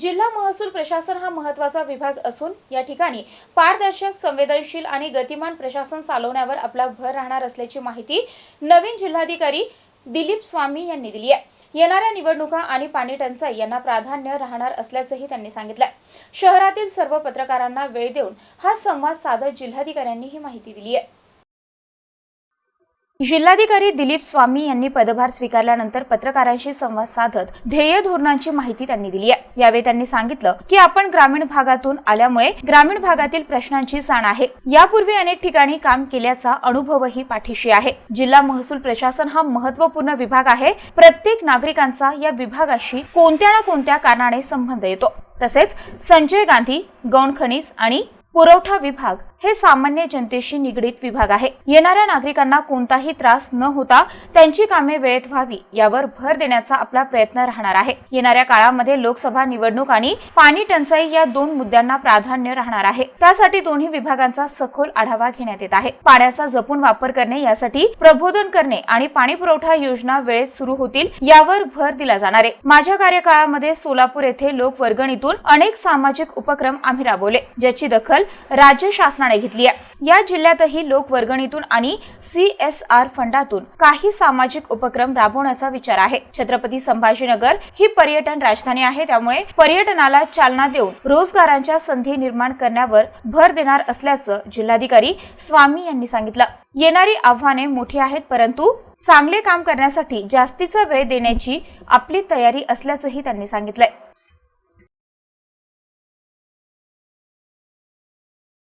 जिल्हा महसूल प्रशासन हा महत्त्वाचा विभाग असून या ठिकाणी पारदर्शक संवेदनशील आणि गतिमान प्रशासन चालवण्यावर आपला भर राहणार असल्याची माहिती नवीन जिल्हाधिकारी दिलीप स्वामी यांनी दिली आहे. येणाऱ्या निवडणुका आणि पाणी टंचाई यांना प्राधान्य राहणार असल्याचंही त्यांनी सांगितलंय. शहरातील सर्व पत्रकारांना वेळ देऊन हा संवाद साधत जिल्हाधिकाऱ्यांनी ही माहिती दिली आहे. जिल्हाधिकारी दिलीप स्वामी यांनी पदभार स्वीकारल्यानंतर पत्रकारांशी संवाद साधत ध्येय धोरणांची माहिती त्यांनी दिली आहे. यावेळी त्यांनी सांगितलं की आपण ग्रामीण भागातून आल्यामुळे ग्रामीण भागातील प्रश्नांची जाण आहे. यापूर्वी अनेक ठिकाणी काम केल्याचा अनुभवही पाठीशी आहे. जिल्हा महसूल प्रशासन हा महत्त्वपूर्ण विभाग आहे. प्रत्येक नागरिकांचा या विभागाशी कोणत्या ना कोणत्या कारणाने संबंध येतो. तसेच संजय गांधी गौण खनिज आणि पुरवठा विभाग हे सामान्य जनतेशी निगडीत विभाग आहे. येणाऱ्या नागरिकांना कोणताही त्रास न होता त्यांची कामे वेळेत व्हावी यावर भर देण्याचा आपला प्रयत्न राहणार आहे. येणाऱ्या काळामध्ये लोकसभा निवडणूक आणि पाणी टंचाई या दोन मुद्द्यांना प्राधान्य राहणार आहे. त्यासाठी दोन्ही विभागांचा सखोल आढावा घेण्यात येत आहे. पाण्याचा जपून वापर करणे यासाठी प्रबोधन करणे आणि पाणी पुरवठा योजना वेळेत सुरू होतील यावर भर दिला जाणार आहे. माझ्या कार्यकाळामध्ये सोलापूर येथे लोक वर्गणीतून अनेक सामाजिक उपक्रम आम्ही राबवले ज्याची दखल राज्य शासनाने घेतली आहे. या जिल्ह्यातही लोक वर्गणीतून आणि सी एस आर फंडातून काही सामाजिक उपक्रम राबवण्याचा विचार आहे. छत्रपती संभाजीनगर ही पर्यटन राजधानी आहे. त्यामुळे पर्यटनाला चालना देऊन रोजगारांच्या संधी निर्माण करण्यावर भर देणार असल्याचं जिल्हाधिकारी स्वामी यांनी सांगितलं. येणारी आव्हाने मोठी आहेत परंतु चांगले काम करण्यासाठी जास्तीचा वेळ देण्याची आपली तयारी असल्याचंही त्यांनी सांगितलंय.